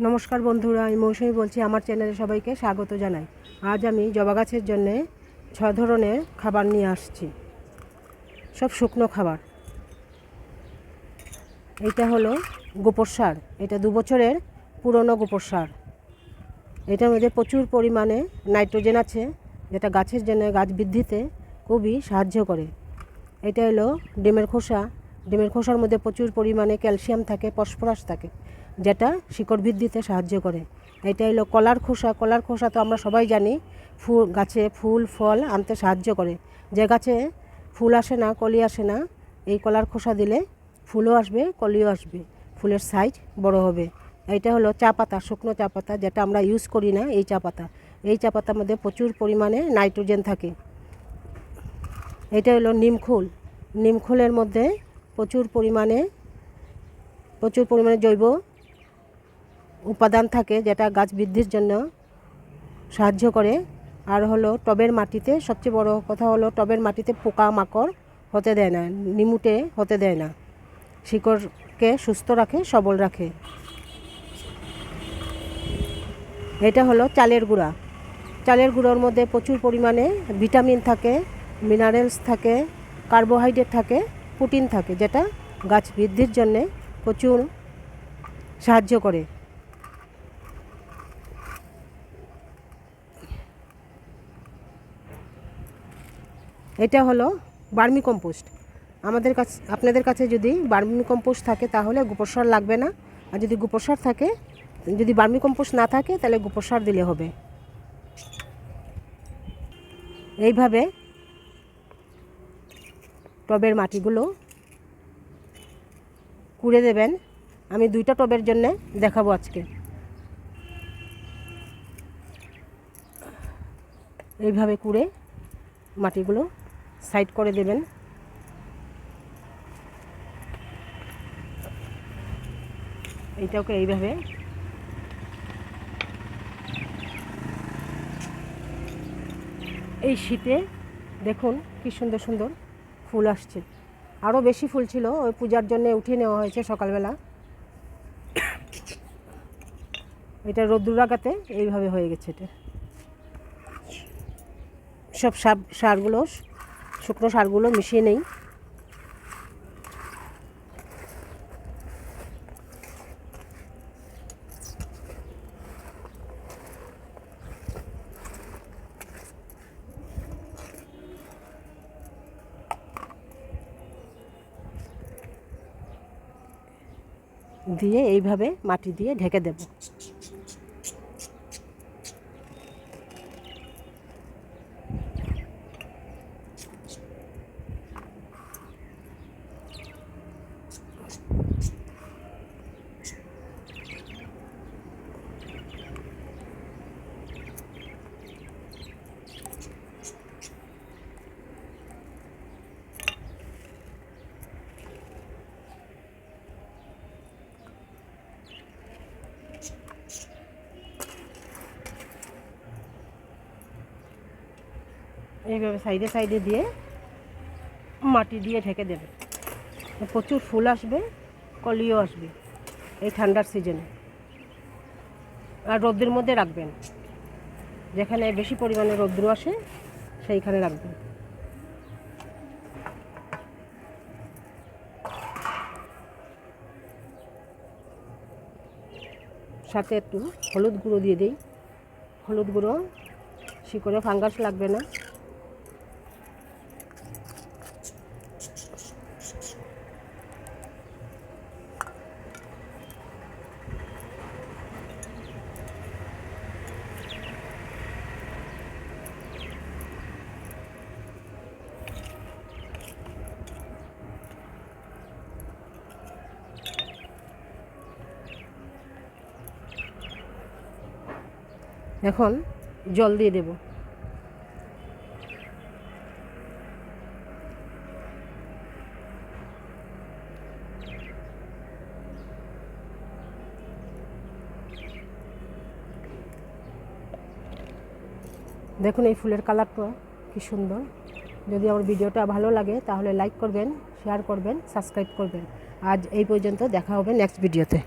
নমস্কার বন্ধুরা, আমি মৌসুমি বলছি, আমার চ্যানেলে সবাইকে স্বাগত জানাই। আজ আমি জবা গাছের জন্যে ছ ধরনের খাবার নিয়ে আসছি। সব শুকনো খাবার। এটা হলো গোবর সার। এটা দু বছরের পুরনো গোবর সার। এটার মধ্যে প্রচুর পরিমাণে নাইট্রোজেন আছে, যেটা গাছের জন্য গাছ বৃদ্ধিতে খুবই সাহায্য করে। এটা হলো ডিমের খোসা ডিমের খোসার মধ্যে প্রচুর পরিমাণে ক্যালসিয়াম থাকে, ফসফরাস থাকে, যেটা শিকড় বৃদ্ধিতে সাহায্য করে। এটা হলো কলার খোসা। কলার খোসা তো আমরা সবাই জানি ফুল গাছে ফুল, ফল আনতে সাহায্য করে। যে গাছে ফুল আসে না, কলি আসে না, এই কলার খোসা দিলে ফুলও আসবে, কলিও আসবে। ফুলের সাইজ বড় হবে। এইটা হলো চা পাতা, শুকনো চা পাতা, যেটা আমরা ইউজ করি না, এই চা পাতা। এই চা পাতার মধ্যে প্রচুর পরিমাণে নাইট্রোজেন থাকে। এটা হলো নিমখোল নিমখোলের মধ্যে প্রচুর পরিমাণে প্রচুর পরিমাণে জৈব উপাদান থাকে যেটা গাছ বৃদ্ধির জন্য সাহায্য করে। আর হলো টবের মাটিতে, সবচেয়ে বড় কথা হলো টবের মাটিতে পোকা মাকড় হতে দেয় না, নিমুটে হতে দেয় না। শিকড়কে সুস্থ রাখে, সবল রাখে। এটা হলো চালের গুঁড়া। চালের গুঁড়োর মধ্যে প্রচুর পরিমাণে ভিটামিন থাকে, মিনারেলস থাকে, কার্বোহাইড্রেট থাকে। প্রোটিন থাকে, যেটা গাছ বৃদ্ধির জন্যে প্রচুর সাহায্য করে। এটা হলো বার্মি কম্পোস্ট। আমাদের কাছে, আপনাদের কাছে যদি বার্মি কম্পোস্ট থাকে, তাহলে গোবর সার লাগবে না। আর যদি গোবর সার থাকে, যদি বার্মি কম্পোস্ট না থাকে, তাহলে গোবর সার দিলে হবে। এইভাবে টবের মাটিগুলো কুড়ে দেবেন। আমি দুইটা টবের জন্যে দেখাবো আজকে। এইভাবে কুড়ে মাটিগুলো সাইড করে দেবেন। এইটাকে এইভাবে এই শীতে দেখুন কি সুন্দর সুন্দর ফুল আসছে। আরও বেশি ফুল ছিল, ওই পূজার জন্য উঠিয়ে নেওয়া হয়েছে সকালবেলা। এটা রোদ্দুর আগাতে এইভাবে হয়ে গেছে এটা। সব সার সারগুলো, শুকনো সারগুলো মিশিয়ে নেই। দিয়ে এইভাবে মাটি দিয়ে ঢেকে দেব। এইভাবে সাইডে সাইডে দিয়ে মাটি দিয়ে ঢেকে দেবে। প্রচুর ফুল আসবে, কলিও আসবে এই ঠান্ডার সিজনে আর রোদ্রের মধ্যে রাখবেন। যেখানে বেশি পরিমাণে রৌদ্র আসে, সেইখানে রাখবেন। সাথে একটু হলুদ গুঁড়ো দিয়ে দিই। হলুদ গুঁড়ো, শিকড়ে ফাঙ্গাস লাগবে না। এখন জল দিয়ে দেব। দেখুন এই ফুলের কালারটা কি সুন্দর। যদি আমার ভিডিওটা ভালো লাগে তাহলে লাইক করবেন শেয়ার করবেন সাবস্ক্রাইব করবেন। আজ এই পর্যন্ত দেখা হবে নেক্সট ভিডিওতে